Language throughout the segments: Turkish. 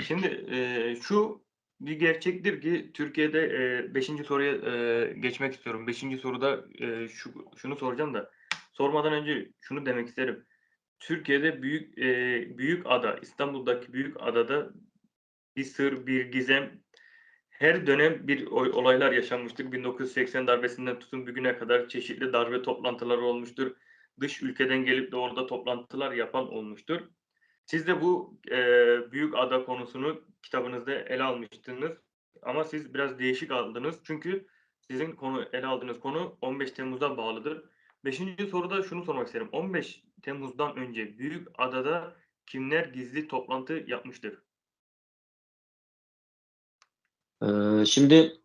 Şimdi e, şu bir gerçektir ki Türkiye'de 5. soruya e, geçmek istiyorum. 5. soruda e, şu şunu soracağım da sormadan önce şunu demek isterim. Türkiye'de büyük e, büyük ada İstanbul'daki büyük adada bir sır, bir gizem her dönem bir olaylar yaşanmıştır. 1980 darbesinden tutun bugüne kadar çeşitli darbe toplantıları olmuştur. Dış ülkeden gelip de orada toplantılar yapan olmuştur. Siz de bu e, büyük ada konusunu kitabınızda ele almıştınız. Ama siz biraz değişik aldınız. Çünkü sizin konu ele aldığınız konu 15 Temmuz'a bağlıdır. Beşinci soruda şunu sormak isterim. 15 Temmuz'dan önce Büyük Adada kimler gizli toplantı yapmıştır? Ee, şimdi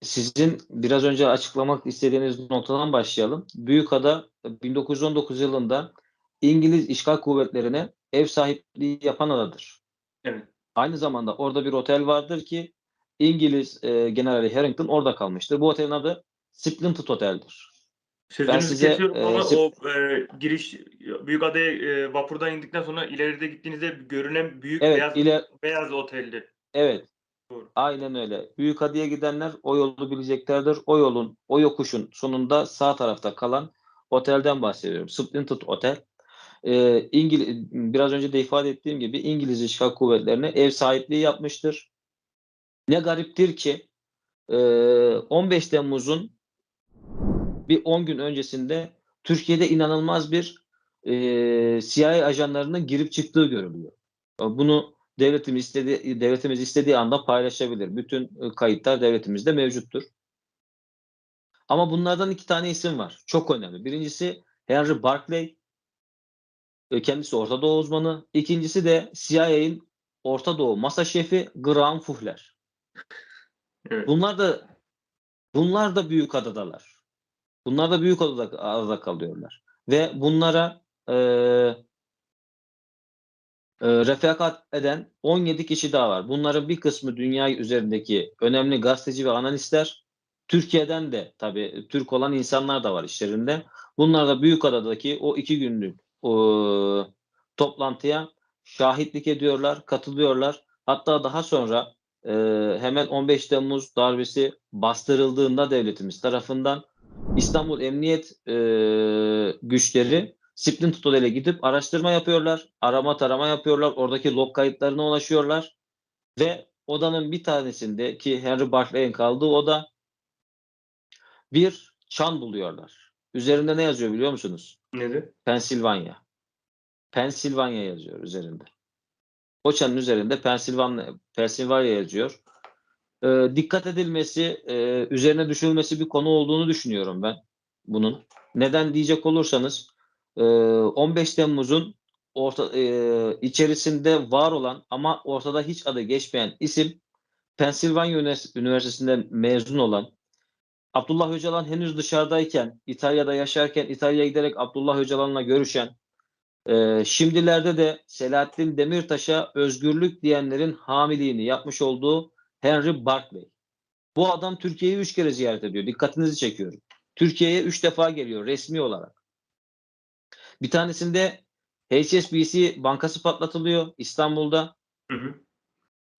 sizin biraz önce açıklamak istediğiniz noktadan başlayalım. Büyükada 1919 yılında İngiliz işgal kuvvetlerine ev sahipliği yapan adadır. Evet. Aynı zamanda orada bir otel vardır ki İngiliz e, Generali Harrington orada kalmıştır. Bu otelin adı Splendid Otel'dir. Sözünüzü size, kesiyorum e, ama sip- o e, giriş Büyükada'ya e, vapurdan indikten sonra ileride gittiğinizde görünen büyük Evet, beyaz ile beyaz oteldi. evet. Doğru. Aynen öyle. Büyükada'ya gidenler o yolu bileceklerdir. O yolun, o yokuşun sonunda sağ tarafta kalan otelden bahsediyorum. Splendid Otel. Ee, İngiliz, biraz önce de ifade ettiğim gibi İngiliz işgal kuvvetlerine ev sahipliği yapmıştır. Ne gariptir ki e, 15 Temmuz'un bir 10 gün öncesinde Türkiye'de inanılmaz bir e, CIA ajanlarının girip çıktığı görülüyor. Bunu devletimiz istediği devletimiz istediği anda paylaşabilir. Bütün e, kayıtlar devletimizde mevcuttur. Ama bunlardan iki tane isim var. Çok önemli. Birincisi Henry Barclay. E, Kendisi Orta Doğu uzmanı. İkincisi de CIA'in Orta Doğu masa şefi Graham Fuhler. Evet. Bunlar da bunlar da büyük adadalar. Bunlar da büyük adada, adada kalıyorlar. Ve bunlara e, e, refakat eden 17 kişi daha var. Bunların bir kısmı dünya üzerindeki önemli gazeteci ve analistler. Türkiye'den de tabii Türk olan insanlar da var işlerinde. Bunlar da Büyükada'daki o iki günlük o, toplantıya şahitlik ediyorlar, katılıyorlar. Hatta daha sonra e, hemen 15 Temmuz darbesi bastırıldığında devletimiz tarafından İstanbul Emniyet e, güçleri Splin Tutodel'e gidip araştırma yapıyorlar. Arama tarama yapıyorlar. Oradaki log kayıtlarına ulaşıyorlar. Ve odanın bir tanesinde ki Henry Barclay'in kaldığı oda bir çan buluyorlar. Üzerinde ne yazıyor biliyor musunuz? Nedir? Pensilvanya. Pensilvanya yazıyor üzerinde. O çanın üzerinde Pensilvanya, Pensilvanya yazıyor. Ee, dikkat edilmesi, e, üzerine düşülmesi bir konu olduğunu düşünüyorum ben bunun. Neden diyecek olursanız e, 15 Temmuz'un orta, e, içerisinde var olan ama ortada hiç adı geçmeyen isim Pensilvanya Ünivers- Üniversitesi'nden mezun olan Abdullah Öcalan henüz dışarıdayken, İtalya'da yaşarken İtalya'ya giderek Abdullah Öcalan'la görüşen, e, şimdilerde de Selahattin Demirtaş'a özgürlük diyenlerin hamiliğini yapmış olduğu Henry Barclay. Bu adam Türkiye'yi üç kere ziyaret ediyor. Dikkatinizi çekiyorum. Türkiye'ye üç defa geliyor resmi olarak. Bir tanesinde HSBC bankası patlatılıyor İstanbul'da. Hı hı.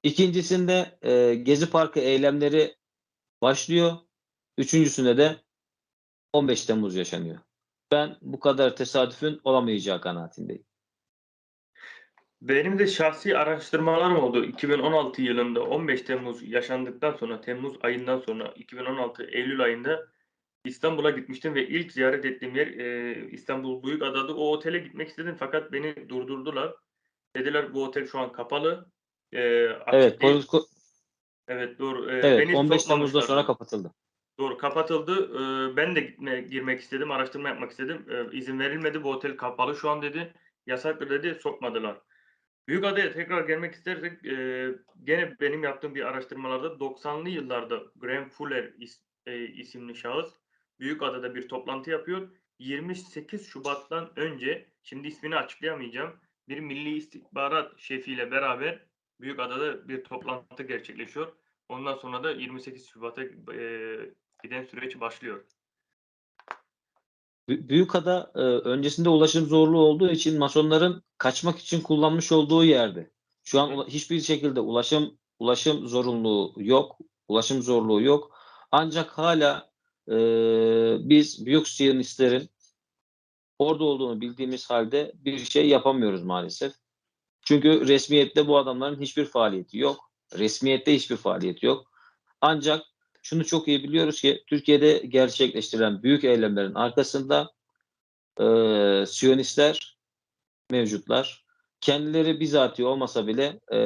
İkincisinde e, Gezi Parkı eylemleri başlıyor. Üçüncüsünde de 15 Temmuz yaşanıyor. Ben bu kadar tesadüfün olamayacağı kanaatindeyim. Benim de şahsi araştırmalarım oldu. 2016 yılında 15 Temmuz yaşandıktan sonra Temmuz ayından sonra 2016 Eylül ayında İstanbul'a gitmiştim ve ilk ziyaret ettiğim yer e, İstanbul Büyükada'da. O otele gitmek istedim fakat beni durdurdular. Dediler bu otel şu an kapalı. E, Evet, değil. Evet doğru. E, evet beni 15 Temmuz'da sonra kapatıldı. Doğru kapatıldı. Ee, ben de gitme, girmek istedim, araştırma yapmak istedim. Ee, izin verilmedi. Bu otel kapalı şu an dedi. Yasaktır dedi. Sokmadılar. Büyükada'ya tekrar gelmek istersek e, gene benim yaptığım bir araştırmalarda 90'lı yıllarda Graham Fuller is- e, isimli şahıs Büyükada'da bir toplantı yapıyor. 28 Şubat'tan önce şimdi ismini açıklayamayacağım. Bir milli istihbarat şefiyle beraber Büyükada'da bir toplantı gerçekleşiyor. Ondan sonra da 28 Şubat'a e, giden süreç başlıyor. Bü- Büyükada e, öncesinde ulaşım zorluğu olduğu için masonların kaçmak için kullanmış olduğu yerdi. Şu an ula- hiçbir şekilde ulaşım ulaşım zorunluluğu yok. Ulaşım zorluğu yok. Ancak hala e, biz büyük Siyonistlerin orada olduğunu bildiğimiz halde bir şey yapamıyoruz maalesef. Çünkü resmiyette bu adamların hiçbir faaliyeti yok. Resmiyette hiçbir faaliyeti yok. Ancak şunu çok iyi biliyoruz ki Türkiye'de gerçekleştirilen büyük eylemlerin arkasında e, Siyonistler mevcutlar. Kendileri bizatihi olmasa bile e,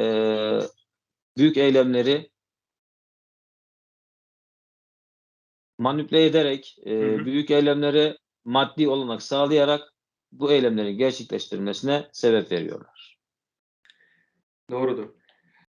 büyük eylemleri manipüle ederek, e, Hı hı. büyük eylemlere maddi olanak sağlayarak bu eylemlerin gerçekleştirilmesine sebep veriyorlar. Doğrudur.